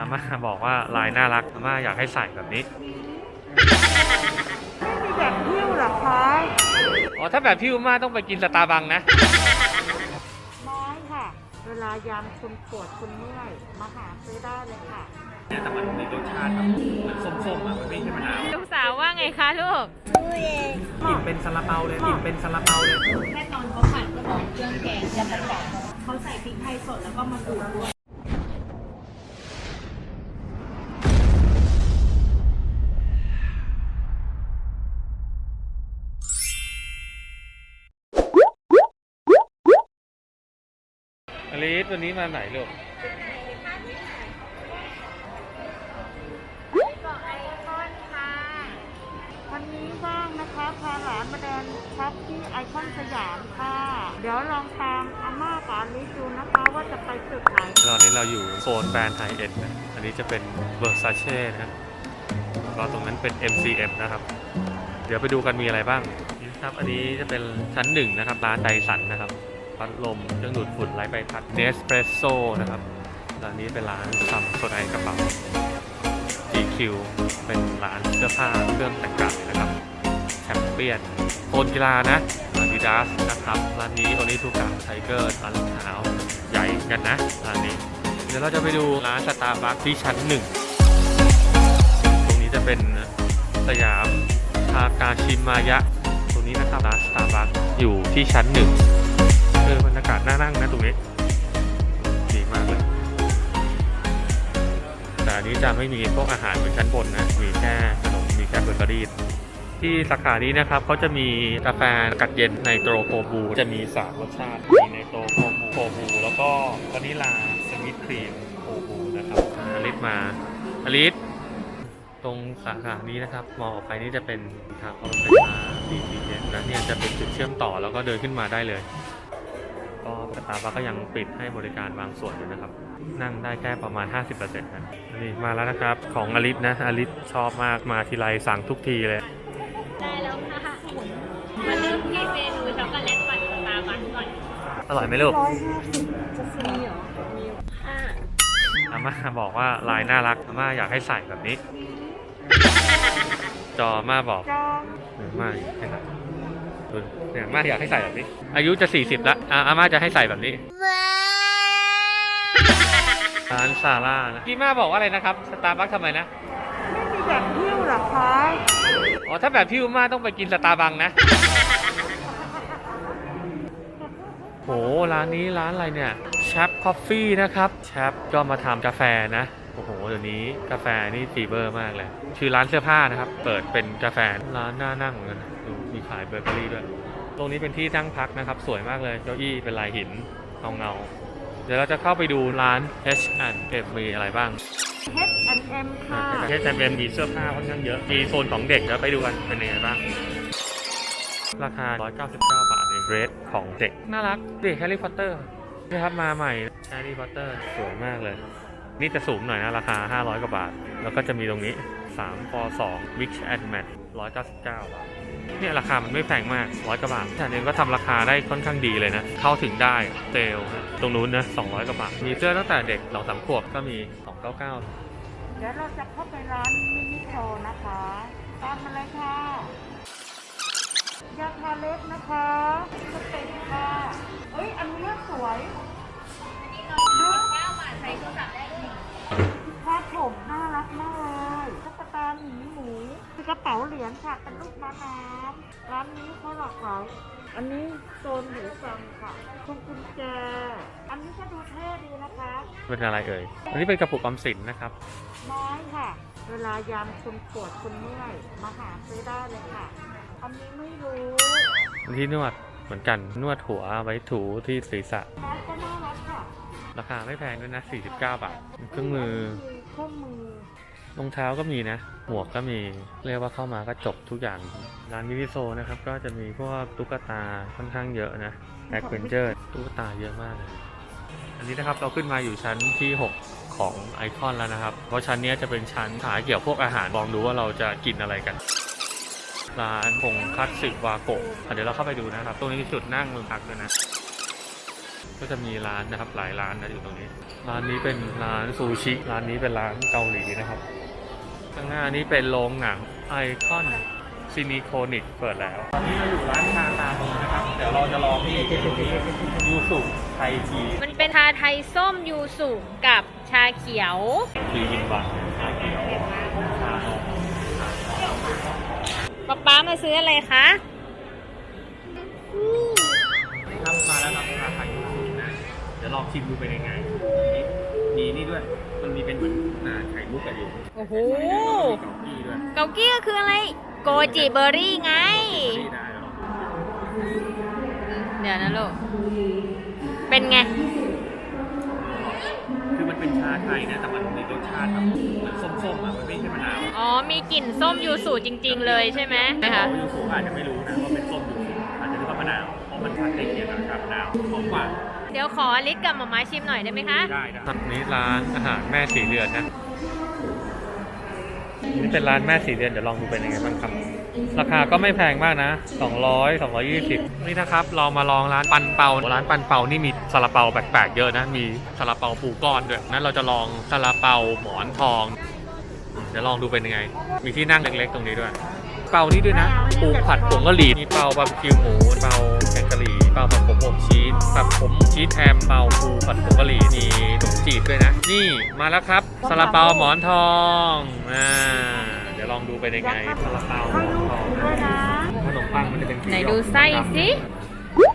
อาม่าบอกว่าลายน่ารักอาม่าอยากให้ใส่แบบนี้ไม่มีแบบหิ้วเหรอคะอ๋อถ้าแบบพี่อาม่าต้องไปกินสตาร์บัคนะน้อยค่ะ เวลายามคุณปวดคุณเมื่อยมาหาซื้อได้เลยค่ะ เนี่ยแต่มันมีรสชาติแบบเหมือนส้มๆอะมันไม่ใช่มะนาวลูกสาวว่าไงคะลูกกินเป็นซาลาเปาเลยกินเป็นซาลาเปาเลยแค่ตอนเขาผัดก็บอกเครื่องแกงจะประกอบเขาใส่พริกไทยสดแล้วก็มะกรูดด้วย อลิสวันนี้มาไหนลูกวันนี้ว่างนะคะพาหลานมาเดินช็อปที่ไอคอนสยามค่ะ เดี๋ยวลองตามอาม่ากับอลิซดูนะคะว่าจะไปจุดไหน ตอนนี้เราอยู่โซนแบรนด์ไฮเอ็นนะอันนี้จะเป็นเวอร์ซาเช่นะก็ตรงนั้นเป็น MCM นะครับ เดี๋ยวไปดูกันมีอะไรบ้างนี่ครับ อันนี้จะเป็นชั้นหนึ่งนะครับ ร้านไดสันนะครับ พัดลมเครื่องดูดฝุ่นไร้ใบพัดเนสเปรสโซ่นะครับร้านนี้เป็นร้านทำโซดาในกระเป๋า GQ เป็นร้านเสื้อผ้าเครื่องแต่งกายนะครับแชมเปี้ยนโซนกีฬานะอาดิดาสนะครับร้านนี้โอนิทูกะไทเกอร์ร้านรองเท้าใหญ่กันนะร้านนี้ เดี๋ยวเราจะไปดูร้านสตาร์บัคที่ชั้นหนึ่งตรงนี้จะเป็นสยามทากาชิมายะ ตรงนี้นะครับร้านสตาร์บัคอยู่ที่ชั้นหนึ่งากาศน่านั่งนะตรงนี้ดีมากเลย แต่อันนี้จะไม่มีพวกอาหารเหมือนชั้นบนนะ มีแค่ขนม มีแค่เบเกอรี่ที่สาขานี้นะครับเขาจะมีกาแฟกัดเย็นในโตรโคบู จะมีสามรสชาติ มีในโตรโคบูโคบู แล้วก็วานิลาสวิตครีมโคบูนะครับอาอลิสมาอลิสตรงสาขานี้นะครับมองออกไปนี่จะเป็นทางรถไฟฟ้า BTS นะเนี่ยจะเป็นจุดเชื่อมต่อแล้วก็เดินขึ้นมาได้เลย สตาร์บัคก็ยังปิดให้บริการบางส่วนอยู่นะครับ นั่งได้แค่ประมาณ 50%นะนี่มาแล้วนะครับ ของอลิสนะอลิสชอบมากมาทีไรสั่งทุกทีเลย ได้แล้วค่ะมาเริ่มที่เมนูช็อกโกแลตปั่นสตาร์บัคก่อนอร่อยไหมลูกร้อยห้าสิบจะฟรีเหรอมีค่ะอาม่าบอกว่าลายน่ารักอาม่าอยากให้ใส่แบบนี้ จออาม่าบอกจองเอออาม่าอยากให้ใส่ ดูเนี่ยอาม่าอยากให้ใส่แบบนี้ อายุจะ 40แล้วอะอาม่าจะให้ใส่แบบนี้ร้านซาร่านะพี่ม่าบอกว่าอะไรนะครับสตาร์บัคทำไมนะ ไม่มีแบบหิ้วเหรอคะอ๋อถ้าแบบพี่อุม่าต้องไปกินสตาร์บัคนะโหร้านนี้ร้านอะไรเนี่ยแชปคอฟฟี่นะครับแชปก็มาทำกาแฟนะโอ้โหเดี๋ยวนี้กาแฟนี่ฟีเบอร์มากเลยชื่อร้านเสื้อผ้านะครับ เปิดเป็นกาแฟร้านน่านั่งเหมือนกันดู มีขายเบเกอรี่ด้วย ตรงนี้เป็นที่นั่งพักนะครับ สวยมากเลยเก้าอี้เป็นลายหินเงาเงาๆเดี๋ยวเราจะเข้าไปดูร้าน H&M มีอะไรบ้าง H&M ค่ะประเทศแซมเอ็มมีเสื้อผ้าค่อนข้างเยอะ มีโซนของเด็กเดี๋ยวไปดูกันเป็นยังไงบ้าง ราคา 199 บาทเองเรสของเด็ก น่ารักเด็กแฮร์รี่พอตเตอร์นี่ครับมาใหม่แฮร์รี่พอตเตอร์สวยมากเลย นี่จะสูงหน่อยนะ ราคา 500 กว่าบาท แล้วก็จะมีตรงนี้3 for 2 Mix and Match 199 บาท เนี่ยราคามันไม่แพงมาก100กว่าบาทแต่เองก็ทำราคาได้ค่อนข้างดีเลยนะเข้าถึงได้เซลล์นะตรงนู้นนะ200กว่าบาทมีเสื้อตั้งแต่เด็ก2 3ขวบก็มี299เดี๋ยวเราจะเข้าไปร้านมินิโทรนะคะตามมาเลยค่ะยาทาเล็บนะคะสเต็ปค่ะเอ้ยอันนี้สวย9บาทใช้โทรศัพท์ได้ด้วยคาดผมน่ารักมากเลย ตุ๊กตาหมีหมูคือกระเป๋าเหรียญค่ะเป็นรูปม้าน้ำร้านนี้เขาหลากหลายอันนี้โซนหูฟังค่ะพวงกุญแจ อันนี้ก็ดูเท่ดีนะคะ เป็นอะไรเอ่ย อันนี้เป็นกระปุกออมสินนะครับน้อยค่ะ เวลายามคุณปวดคุณเมื่อยมาหาซื้อได้เลยค่ะ อันนี้ไม่รู้ที่นวดเหมือนกันนวดหัวไว้ถูที่ศีรษะร้านก็น่ารักค่ะ ราคาไม่แพงด้วยนะ 49 บาท เครื่องมือ เครื่องมือ รองเท้าก็มีนะ หมวกก็มี เรียกว่าเข้ามาก็จบทุกอย่าง ร้านมินิโซนะครับ ก็จะมีพวกตุ๊กตาค่อนข้างเยอะนะแอคเวนเจอร์ตุ๊กตาเยอะมากเลยอันนี้นะครับเราขึ้นมาอยู่ชั้นที่ 6 ของไอคอนแล้วนะครับ เพราะชั้นนี้จะเป็นชั้นขายเกี่ยวพวกอาหาร ลองดูว่าเราจะกินอะไรกัน ร้านพงคัตสึวาโกะเดี๋ยวเราเข้าไปดูนะครับ ตรงนี้จุดนั่งพักด้วยนะ ก็จะมีร้านนะครับหลายร้านนะอยู่ตรงนี้ ร้านนี้เป็นร้านซูชิ ร้านนี้เป็นร้านเกาหลีนะครับ ข้างหน้านี้เป็นโรงหนังไอคอนซินิโคนิกเปิดแล้ว ตอนนี้เราอยู่ร้านชาตาโมนะครับ เดี๋ยวเราจะลองที่ยูสุไทยทีมันเป็นชาไทยส้มยูสุกับชาเขียวทีอินวันชาเขียวชานมป๊าป๊ามาซื้ออะไรคะครับมาแล้วครับชาไทยยูสุนะเดี๋ยวลองชิมดูเป็นยังไงมีนี่ด้วย มันมีเป็นเหมือน อ่าไข่มุกกับอยู่โอ้โหมีเกากี้ด้วยเกากี้ก็คืออะไร โกจิเบอร์รี่ไงนี่ได้แล้วเดี๋ยวนะลูก เป็นไง คือมันเป็นชาไทยนะ แต่มันมีรสชาติแบบเหมือนส้มๆอะ มันไม่ใช่มะนาวอ๋อ มีกลิ่นส้มยูสุจริง ๆ เลยใช่ไหมแต่นะคะ ยูสุอาจจะไม่รู้นะว่าเป็นส้มยูสุอาจจะนึกว่ามะนาว เพราะมันชาเขียนแบบชามะนาวหอมกว่า เดี๋ยวขอลิศกับหมาม้าชิมหน่อยได้ไหมคะได้ได้นี่ร้านอาหารแม่สีเรือนนะนี่เป็นร้านแม่สีเรือนเดี๋ยวลองดูเป็นยังไงบ้างครับ ราคาก็ไม่แพงมากนะ 200 220 นี่นะครับเรามาลองร้านปันเปาร้านปันเปานี่มีซาลาเปาแปลกๆเยอะนะ มีซาลาเปาปูก้อนด้วยนั้นเราจะลองซาลาเปาหมอนทอง เดี๋ยวลองดูเป็นยังไง มีที่นั่งเล็กๆตรงนี้ด้วย เปานี่ด้วยนะ ปูผัดผงกะหรี่มีเปาบาร์บีคิวหมู เปาแกงกะหรี่ เปาผัดผมอบชี สผัดผมชีสแฮมเปาปูผัดผงกะหรี่มีขนมจีบด้วยนะ นี่มาแล้วครับซาลาเปาหมอนทองอ่าเดี๋ยวลองดูเป็นยังไงซาลาเปาหมให้อนลูกทองกินด้วยนะขนมปังมันจะเป็นไหนดูไส้สิโอ้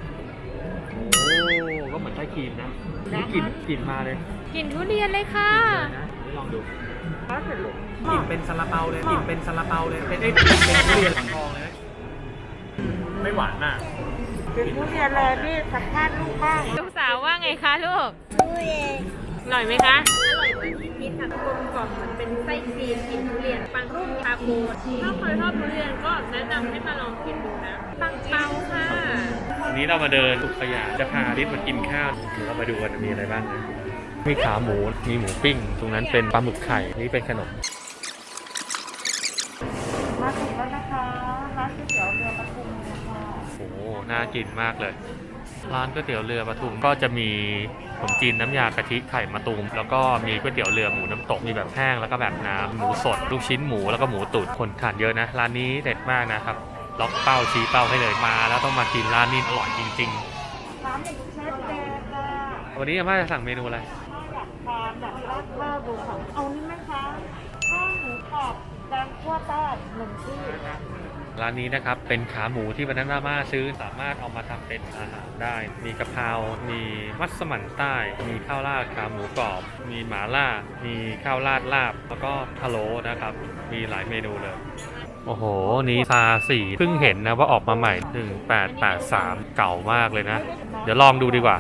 ก็เหมือนไส้ครีมนะนี่กลิ่นกลิ่นมาเลยกลิ่นทุเรียนเลยค่ะนะนี่ลองดูแล้วเสร็จลูกกลิ่นเป็นซาลาเปาเลยกลิ่นเป็นซาลาเปาเลยเป็นเอ้ยเป็นทุเรียนหลังทองเลยนะไม่หวานมาก เป็นทุเรียนเลยนี่สัมภาษณ์ลูกบ้างลูกสาวว่าไงคะลูกทุเรียนอร่อยไหมคะ อร่อยมากนิดๆค่ะกลมกล่อมมันเป็นไส้ครีมกลิ่นทุเรียนปังรูปชาโคถ้าใครชอบทุเรียนก็แนะนำให้มาลองกินดูนะปังเปาค่ะวันนี้เรามาเดินสุขสยามจะพาลิศมากินข้าวเดี๋ยวเรามาดูกันมีอะไรบ้างนะมีขาหมู มีหมูปิ้ง ตรงนั้นเป็นปลาหมึกไข่ นี่เป็นขนม มาถึงแล้ว น่ากินมากเลย ร้านก๋วยเตี๋ยวเรือปทุมก็จะมีขนมจีนน้ำยากะทิไข่มะตูม แล้วก็มีก๋วยเตี๋ยวเรือหมูน้ำตกมีแบบแห้งแล้วก็แบบน้ำหมูสด ลูกชิ้นหมูแล้วก็หมูตุ๋นคนทานเยอะนะ ร้านนี้เด็ดมากนะครับล็อกเป้าชี้เป้าให้เลยมา แล้วต้องมากินร้านนี้อร่อยจริง ร้านหมูเชฟเดย์ค่ะๆ วันนี้อาม่าจะสั่งเมนูอะไรถ้าอยากทานแบบแรกเริ่มดูของเอานี่ไหมคะข้าวหมูกรอบแกงคั่วใต้หนึ่งที่ ร้านนี้นะครับเป็นขาหมูที่วันนั้นอาม่าซื้อสามารถเอามาทำเป็นอาหารได้ มีกะเพรา มีมัสมั่นใต้ มีข้าวราดขาหมูกรอบ มีหมาล่า มีข้าวราดลาบ แล้วก็พะโล้นะครับ มีหลายเมนูเลย โอ้โห นี่ซาสี่เพิ่งเห็นนะว่าออกมาใหม่ 1883 เก่ามากเลยนะ เดี๋ยวลองดูดีกว่า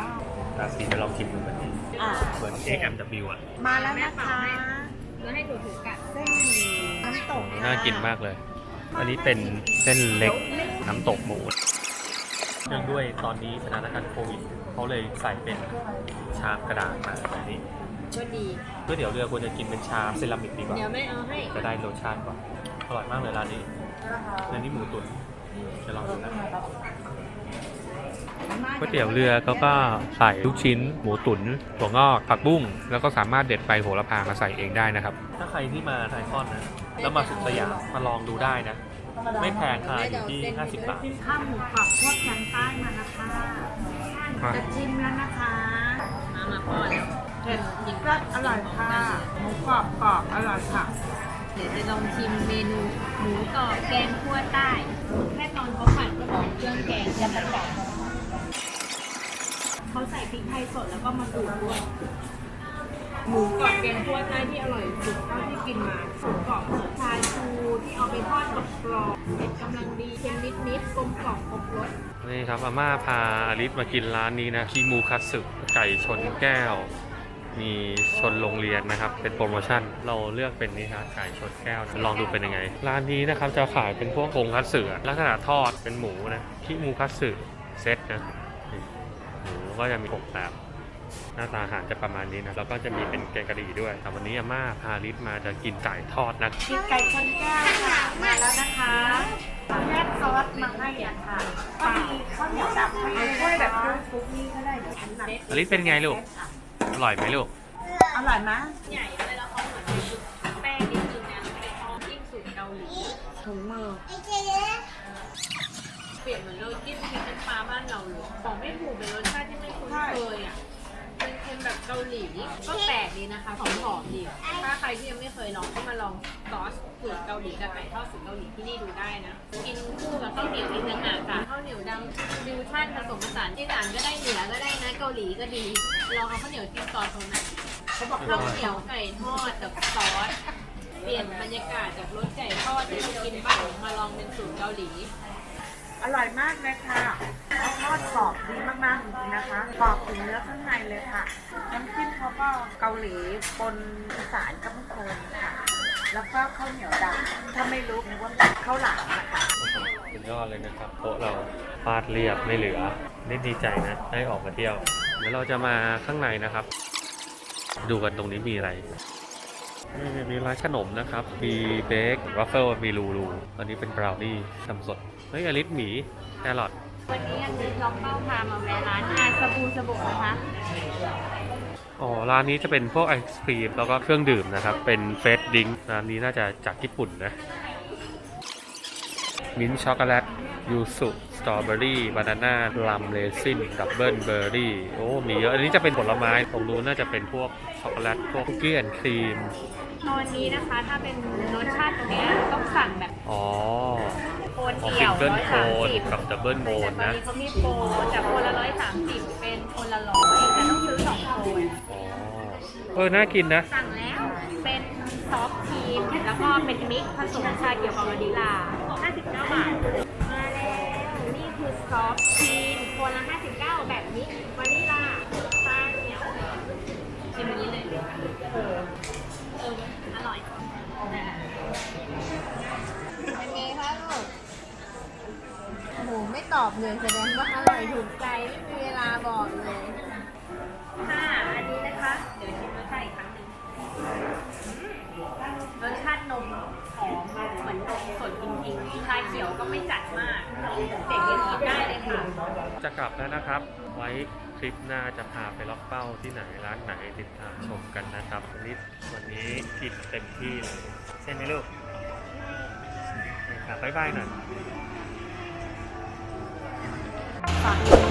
ซาสี่ไปลองชิมดูแบบนี้อ่าเหมือน AMW อะ มาแล้วนะคะเพื่อให้ถูกถูกกัดเส้นหมี่น้ำตกค่ะน่ากินมากเลย อันนี้เป็นเส้นเล็กน้ำตกหมูเนื่องด้วยตอนนี้สถานการณ์โควิดเขาเลยใส่เป็นชามกระดาษมาแบบนี้ก็ดีเพื่อเดี๋ยวเรือควรจะกินเป็นชามเซรามิกดีกว่าเดี๋ยวไม่เอาให้จะได้รสชาติกว่าอร่อยมากเลยร้านนี้ร้านนี้หมูตุ๋นจะลองดูนะก๋วยเตี๋ยวเรือเขาก็ใส่ลูกชิ้น หมูตุ๋นถั่วงอกผักบุ้งแล้วก็สามารถเด็ดใบโหระพามาใส่เองได้นะครับ ถ้าใครที่มาไทคอนนะ แล้วมาสุขสยามมาลองดูได้นะ ไม่แพงค่ะอยู่ที่ 50 บาท ข้าวหมูกรอบคั่วแกงใต้มานะคะมา จะชิมแล้วนะคะมามาพ่อแล้วเผ็ดแซ่บอร่อยค่ะหมูกรอบกรอบอร่อยค่ะ เดี๋ยวจะลองชิมเมนูหมูกรอบแกงคั่วใต้แค่ตอนเขาผัดก็บอกเครื่องแกงจะประกอบเขาใส่พริกไทยสดแล้วก็มาดูดด้วย หมูกรอบแกงคั่วใต้ที่อร่อยสุดเท่าที่กินมาหมูกรอบชาชูที่เอาไปทอดกับกรอบเผ็ดกำลังดีเค็มนิดๆกลมกล่อมครบรสนี่ครับอาม่าพาอลิสมากินร้านนี้นะคิมูคัตสึไก่ชนแก้ว มีชนโรงเรียนนะครับ เป็นโปรโมชั่นเราเลือกเป็นนี่ครับไก่ชนแก้วนะลองดูเป็นยังไง ร้านนี้นะครับจะขายเป็นพวกโครงคัตสึลักษณะทอดเป็นหมูนะคิมูคัตสึเซตนะหมูก็จะมีหกแบบ หน้าตาอาหารจะประมาณนี้นะ แล้วก็จะมีเป็นแกงกะหรี่ด้วยแต่วันนี้อาม่าพาลิศมาจะกินไก่ทอดนะ กินไก่ชนแก้วค่ะมาแล้วนะคะแยกซอสมาให้อะค่ะก็มีข้าวเหนียวดำให้ด้วยแบบคุกนี่ก็ได้เดี๋ยวฉันหนักอลิศเป็นไงลูก อร่อยไหมลูก อร่อยไหมใหญ่เลยแล้วเขาเหมือนเป็นแป้งนิดนึงนะเป็นทองยิ่งสูตรเกาหลีถุงมือเปลี่ยนเหมือนเราจิ้มพริกน้ำปลาบ้านเราเลยบอกไม่ถูกเป็นรสชาติที่ไม่คุ้นเคยอะ เป็นเค็มแบบเกาหลีก็แปลกดีนะคะหอมๆดีถ้าใครที่ยังไม่เคยลองก็มาลองซอสสูตรเกาหลีกับไก่ทอดสูตรเกาหลีที่นี่ดูได้นะกินคู่กับข้าวเหนียวอีกต่างหากค่ะข้าวเหนียวดำฟิวชั่นผสมผสานที่ร้านก็ได้เหนือก็ได้นะเกาหลีก็ดีลองเอาข้าวเหนียวจิ้มซอสตรงนั้นเขาบอกข้าวเหนียวไก่ทอดกับซอสเปลี่ยนบรรยากาศจากรสไก่ทอดที่เรากินบ้านมาลองเป็นสูตรเกาหลี อร่อยมากเลยค่ะเขาทอดกรอบดีมากๆจริงๆนะคะกรอบถึงเนื้อข้างในเลยค่ะ น้ำจิ้มเขาก็เกาหลีปนอีสานก็ไม่โคนค่ะ แล้วก็ข้าวเหนียวดำถ้าไม่รู้นึกว่าข้าวหลามนะคะสุดยอดเลยนะครับโต๊ะเราฟาดเรียบไม่เหลือนี่ดีใจนะได้ออกมาเที่ยว เดี๋ยวเราจะมาข้างในนะครับ ดูกันตรงนี้มีอะไรมีร้านขนมนะครับ มีเบควัฟเฟิลมีลูลูอันนี้เป็นบราวนี่ทำสด เฮ้ยอลิสหมีแครอทวันนี้อันนี้ล็อกเป้าพามาแวะร้านอาสบูสบูนะคะ อ๋อ ร้านนี้จะเป็นพวกไอศครีมแล้วก็เครื่องดื่มนะครับ เป็นเฟสดิงร้านนี้น่าจะจากญี่ปุ่นนะ มิ้นช็อกโกแลต ยูสุสตรอเบอรี่ บานาน่าลัมเลซิน ดับเบิลเบอร์รี่ โอ้ มีเยอะ อันนี้จะเป็นผลไม้ผมดูน่าจะเป็นพวกช็อกโกแลต พวกคุกกี้แอนด์ครีม ตอนนี้นะคะถ้าเป็นรสชาติตรงเนี้ยต้องสั่งแบบ อ๋อโค นของเดี่ซิยวงเกิลร้อยโคสามนสิบกับดับเบิลโคแต่นตอนนะนี้เขามีโปรจากคนละร้อยสามสิบเป็นคนละร้อยแต่ต้องซื้อสองโคนอ๋อเออน่ากินนะ สั่งแล้วเป็นซอฟต์ครีมแล้วก็เป็นมิกซ์ผสมชาเขียวกับวานิลลา59 บาท มาแล้วนี่คือซอฟต์ครีมคนละ59 แบบมิกซ์วานิลลาชาเขียวชิมอันนี้เลยเออเอออร่อยเป็นไงคะลูกหนูไม่ ตอบเลยแสดงว่าอร่อยถูกใจไม่มีเวลาบอกเลยค่ะอันนี้นะคะ เดี๋ยวชิมรสชาติอีกครั้งหนึ่งรสชาตินมหอมเหมือนนมสดจริงๆชาเขียวก็ไม่จัดมากเด็กยังกินได้เลยค่ะ จะกลับแล้วนะครับ ไว้คลิปหน้าจะพาไปล็อกเป้าที่ไหนร้านไหนติดตามชมกันนะครับวันนี้วันนี้กินเต็มที่เลยใช่ไหมลูกนี่ครับบ๊ายบายหน่อย 法律。